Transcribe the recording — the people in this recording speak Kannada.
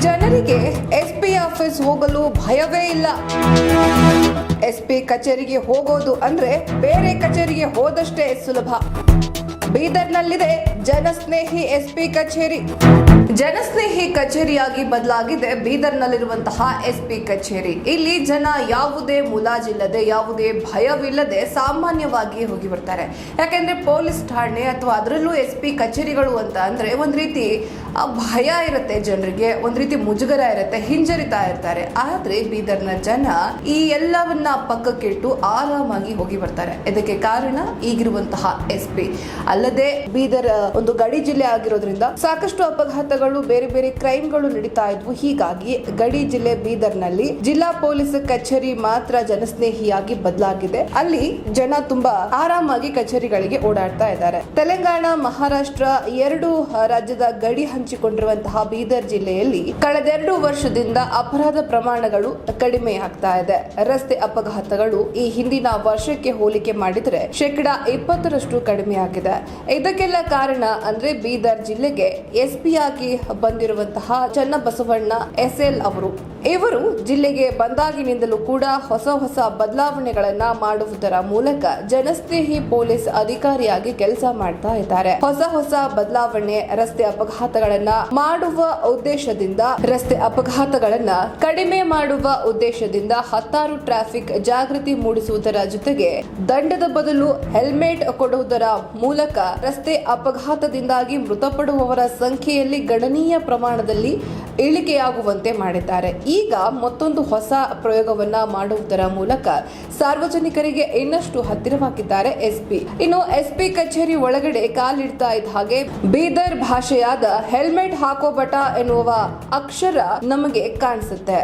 ಜನರಿಗೆ ಎಸ್ಪಿ ಆಫೀಸ್ ಹೋಗಲು ಭಯವೇ ಇಲ್ಲ. ಎಸ್ಪಿ ಕಚೇರಿಗೆ ಹೋಗೋದು ಅಂದ್ರೆ ಬೇರೆ ಕಚೇರಿಗೆ ಹೋದಷ್ಟೇ ಸುಲಭ. ಬೀದರ್ನಲ್ಲಿದೆ. ಜನಸ್ನೇಹಿ ಎಸ್ಪಿ ಕಚೇರಿ. ಜನಸ್ನೇಹಿ ಕಚೇರಿಯಾಗಿ ಬದಲಾಗಿದೆ ಬೀದರ್ನಲ್ಲಿರುವಂತಹ ಎಸ್ಪಿ ಕಚೇರಿ. ಇಲ್ಲಿ ಜನ ಯಾವುದೇ ಮುಲಾಜಿಲ್ಲದೆ, ಯಾವುದೇ ಭಯವಿಲ್ಲದೆ ಸಾಮಾನ್ಯವಾಗಿ ಹೋಗಿ ಬರ್ತಾರೆ. ಯಾಕೆಂದ್ರೆ ಪೊಲೀಸ್ ಠಾಣೆ ಅಥವಾ ಅದರಲ್ಲೂ ಎಸ್ ಪಿ ಕಚೇರಿಗಳು ಅಂತ ಅಂದ್ರೆ ಒಂದ್ ರೀತಿ ಭಯ ಇರುತ್ತೆ ಜನರಿಗೆ, ಒಂದ್ ರೀತಿ ಮುಜುಗರ ಇರುತ್ತೆ, ಹಿಂಜರಿತಾ ಇರ್ತಾರೆ. ಆದ್ರೆ ಬೀದರ್ನ ಜನ ಈ ಎಲ್ಲವನ್ನ ಪಕ್ಕಕ್ಕಿಟ್ಟು ಆರಾಮಾಗಿ ಹೋಗಿ ಬರ್ತಾರೆ. ಇದಕ್ಕೆ ಕಾರಣ ಈಗಿರುವಂತಹ ಎಸ್ ಪಿ ಅಲ್ಲದೆ ಬೀದರ್ ಒಂದು ಗಡಿ ಜಿಲ್ಲೆ ಆಗಿರೋದ್ರಿಂದ ಸಾಕಷ್ಟು ಅಪಘಾತಗಳು, ಬೇರೆ ಬೇರೆ ಕ್ರೈಮ್ಗಳು ನಡೀತಾ ಇದ್ವು. ಹೀಗಾಗಿ ಗಡಿ ಜಿಲ್ಲೆ ಬೀದರ್ನಲ್ಲಿ ಜಿಲ್ಲಾ ಪೊಲೀಸ್ ಕಚೇರಿ ಮಾತ್ರ ಜನಸ್ನೇಹಿಯಾಗಿ ಬದಲಾಗಿದೆ. ಅಲ್ಲಿ ಜನ ತುಂಬಾ ಆರಾಮಾಗಿ ಕಚೇರಿಗಳಿಗೆ ಓಡಾಡ್ತಾ ಇದ್ದಾರೆ. ತೆಲಂಗಾಣ, ಮಹಾರಾಷ್ಟ್ರ ಎರಡು ರಾಜ್ಯದ ಗಡಿ ಹಂಚಿಕೊಂಡಿರುವಂತಹ ಬೀದರ್ ಜಿಲ್ಲೆಯಲ್ಲಿ ಕಳೆದೆರಡು ವರ್ಷದಿಂದ ಅಪರಾಧ ಪ್ರಮಾಣಗಳು ಕಡಿಮೆ ಆಗ್ತಾ ಇದೆ. ರಸ್ತೆ ಅಪಘಾತಗಳು ಈ ಹಿಂದಿನ ವರ್ಷಕ್ಕೆ ಹೋಲಿಕೆ ಮಾಡಿದರೆ ಶೇಕಡಾ ಇಪ್ಪತ್ತರಷ್ಟು ಕಡಿಮೆ ಆಗಿದೆ. ಇದಕ್ಕೆಲ್ಲ ಕಾರಣ ಅಂದ್ರೆ ಬೀದರ್ ಜಿಲ್ಲೆಗೆ ಎಸ್ ಪಿ ಆಗಿ ಬಂದಿರುವಂತಹ ಚನ್ನಬಸವಣ್ಣ ಎಸ್ ಎಲ್ ಅವರು. ಇವರು ಜಿಲ್ಲೆಗೆ ಬಂದಾಗಿನಿಂದಲೂ ಕೂಡ ಹೊಸ ಹೊಸ ಬದಲಾವಣೆಗಳನ್ನ ಮಾಡುವುದರ ಮೂಲಕ ಜನಸ್ನೇಹಿ ಪೊಲೀಸ್ ಅಧಿಕಾರಿಯಾಗಿ ಕೆಲಸ ಮಾಡ್ತಾ ಇದ್ದಾರೆ. ಹೊಸ ಹೊಸ ಬದಲಾವಣೆ, ರಸ್ತೆ ಅಪಘಾತಗಳನ್ನ ಮಾಡುವ ಉದ್ದೇಶದಿಂದ, ರಸ್ತೆ ಅಪಘಾತಗಳನ್ನ ಕಡಿಮೆ ಮಾಡುವ ಉದ್ದೇಶದಿಂದ ಹತ್ತಾರು ಟ್ರಾಫಿಕ್ ಜಾಗೃತಿ ಮೂಡಿಸುವುದರ ಜೊತೆಗೆ ದಂಡದ ಬದಲು ಹೆಲ್ಮೆಟ್ ಕೊಡುವುದರ ಮೂಲಕ ರಸ್ತೆ ಅಪಘಾತದಿಂದಾಗಿ ಮೃತಪಡುವವರ ಸಂಖ್ಯೆಯಲ್ಲಿ ಗಣನೀಯ ಪ್ರಮಾಣದಲ್ಲಿ ಇಳಿಕೆಯಾಗುವಂತೆ ಮಾಡಿದ್ದಾರೆ. ಈಗ ಮತ್ತೊಂದು ಹೊಸ ಪ್ರಯೋಗವನ್ನ ಮಾಡುವುದರ ಮೂಲಕ ಸಾರ್ವಜನಿಕರಿಗೆ ಇನ್ನಷ್ಟು ಹತ್ತಿರವಾಗಿದ್ದಾರೆ ಎಸ್ಪಿ. ಇನ್ನು ಎಸ್ಪಿ ಕಚೇರಿ ಒಳಗಡೆ ಕಾಲಿಡ್ತಾ ಇದ್ದ ಹಾಗೆ ಬೀದರ್ ಭಾಷೆಯಾದ ಹೆಲ್ಮೆಟ್ ಹಾಕೋ ಬಟ ಎನ್ನುವ ಅಕ್ಷರ ನಮಗೆ ಕಾಣಿಸುತ್ತೆ.